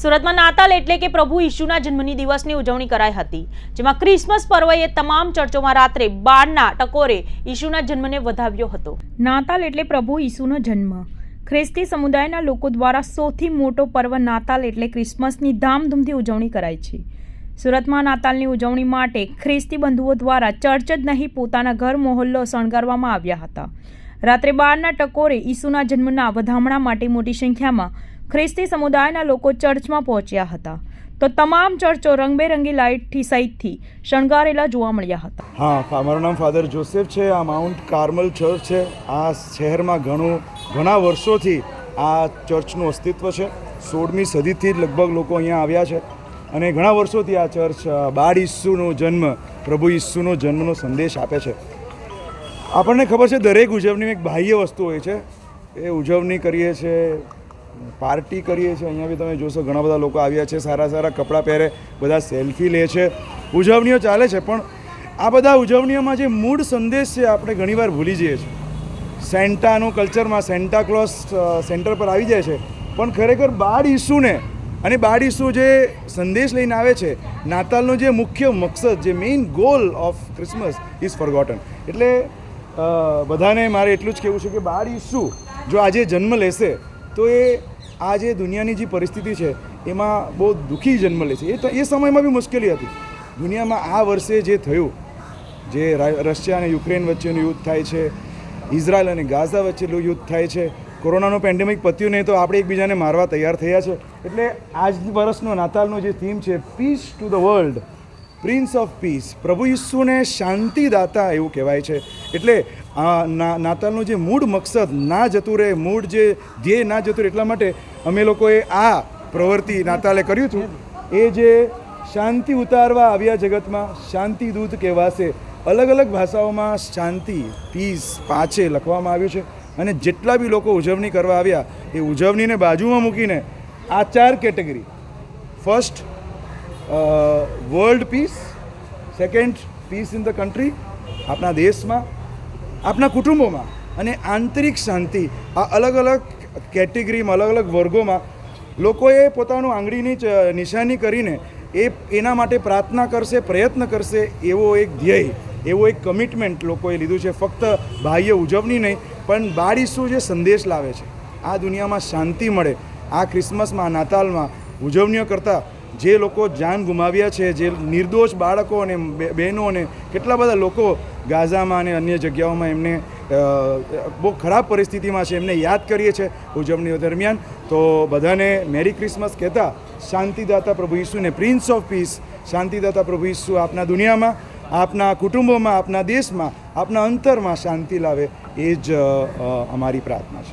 સુરતમાં નાતાલ એટલે કે પ્રભુ ઈશુના જન્મની દિવસની ઉજવણી કરાઈ હતી, જેમાં ક્રિસમસ પર્વએ તમામ ચર્ચોમાં રાત્રે બારના ટકોરે ઈશુના જન્મને વધાવ્યો હતો. નાતાલ એટલે પ્રભુ ઈસુનો જન્મ. ખ્રિસ્તી સમુદાયના લોકો દ્વારા સૌથી મોટો પર્વ નાતાલ એટલે ક્રિસમસની ધામધૂમથી ઉજવણી કરાય છે. સુરતમાં નાતાલની ઉજવણી માટે ખ્રિસ્તી બંધુઓ દ્વારા ચર્ચ જ નહીં, પોતાના ઘર મોહલ્લો શણગારવામાં આવ્યા હતા. રાત્રે બારના ટકોરે ઈસુના જન્મના વધામણા માટે મોટી સંખ્યામાં ખ્રિસ્તી સમુદાયના લોકો ચર્ચમાં પહોંચ્યા હતા. તો તમામ ચર્ચો રંગબેરંગી લાઇટથી સહિતથી શણગારેલા જોવા મળ્યા હતા. હા મારું નામ ફાધર જોસેફ છે. આ માઉન્ટ કાર્મલ ચર્ચ છે. આ શહેરમાં ઘણું, ઘણા વર્ષોથી આ ચર્ચનું અસ્તિત્વ છે. સોળમી સદીથી લગભગ લોકો અહીંયા આવ્યા છે. અને ઘણા વર્ષોથી આ ચર્ચ બાળ ઈસુનો જન્મ, પ્રભુ ઈસુનો જન્મનો સંદેશ આપે છે. આપણને ખબર છે, દરેક ઉજવણીમાં એક બાહ્ય વસ્તુ હોય છે. એ ઉજવણી કરીએ છીએ પાર્ટી કરીએ છીએ. અહીંયા બી તમે જોશો, ઘણા બધા લોકો આવ્યા છે, સારા સારા કપડાં પહેરે, બધા સેલ્ફી લે છે. ઉજવણીઓ ચાલે છે, પણ આ બધા ઉજવણીઓમાં જે મૂળ સંદેશ છે, આપણે ઘણીવાર ભૂલી જઈએ છીએ. સેન્ટાનું કલ્ચરમાં સેન્ટા ક્લોઝ સેન્ટર પર આવી જાય છે. પણ ખરેખર બાળ ઈસુને અને બાળ ઈસુ જે સંદેશ લઈને આવે છે, નાતાલનો જે મુખ્ય મકસદ, જે main goal of Christmas is forgotten એટલે બધાને મારે એટલું જ કહેવું છે કે બાળ ઈસુ જો આજે જન્મ લેશે તો એ આ જે દુનિયાની જે પરિસ્થિતિ છે, એમાં બહુ દુઃખી જન્મ લે છે. એ તો એ સમયમાં બી મુશ્કેલી હતી. દુનિયામાં આ વર્ષે જે થયું, જે રશિયા અને યુક્રેન વચ્ચેનું યુદ્ધ થાય છે, ઇઝરાયલ અને ગાઝા વચ્ચેનું યુદ્ધ થાય છે, કોરોનાનો પેન્ડેમિક પત્યું નહીં તો આપણે એકબીજાને મારવા તૈયાર થયા છે. એટલે આજ વર્ષનો, નાતાલનો જે થીમ છે peace to the world prince of peace પ્રભુ ઈસુને શાંતિદાતા એવું કહેવાય છે. એટલે નાતાલનું જે મૂળ મકસદ ના જતું રહે, મૂળ જે ધ્યેય ના જતું રહે એટલા માટે અમે લોકોએ આ પ્રવૃત્તિ નાતાલે કર્યું હતું. એ જે શાંતિ ઉતારવા આવ્યા જગતમાં, શાંતિ દૂત કહેવાશે. અલગ અલગ ભાષાઓમાં શાંતિ પીસ પાછે લખવામાં આવ્યું છે. અને જેટલા બી લોકો ઉજવણી કરવા આવ્યા, એ ઉજવણીને બાજુમાં મૂકીને આ ચાર category. First world peace second peace in the country આપણા દેશમાં, આપણા કુટુંબોમાં અને આંતરિક શાંતિ, આ અલગ અલગ કેટેગરીમાં, અલગ અલગ વર્ગોમાં લોકોએ પોતાનું આંગળીની નિશાની કરીને એ, એના માટે પ્રાર્થના કરશે, પ્રયત્ન કરશે, એવો એક ધ્યેય, એવો એક કમિટમેન્ટ લોકોએ લીધું છે. ફક્ત બાહ્ય ઉજવણી નહીં, પણ બાળ જે સંદેશ લાવે છે. આ દુનિયામાં શાંતિ મળે. આ ક્રિસમસમાં નાતાલમાં ઉજવણીઓ કરતાં જે લોકો જાન ગુમાવ્યા છે, જે નિર્દોષ બાળકો અને બહેનો અને કેટલા બધા લોકો ગાઝામાં અને અન્ય જગ્યાઓમાં એમને બહુ ખરાબ પરિસ્થિતિમાં છે, એમને યાદ કરીએ છીએ ઉજવણીઓ દરમિયાન. તો બધાને મેરી ક્રિસમસ કહેતા શાંતિદાતા પ્રભુ ઈસુને, પ્રિન્સ ઓફ પીસ, શાંતિદાતા પ્રભુ ઈસુ આપના દુનિયામાં, આપના કુટુંબોમાં, આપના દેશમાં, આપના અંતરમાં શાંતિ લાવે એ જ અમારી પ્રાર્થના છે.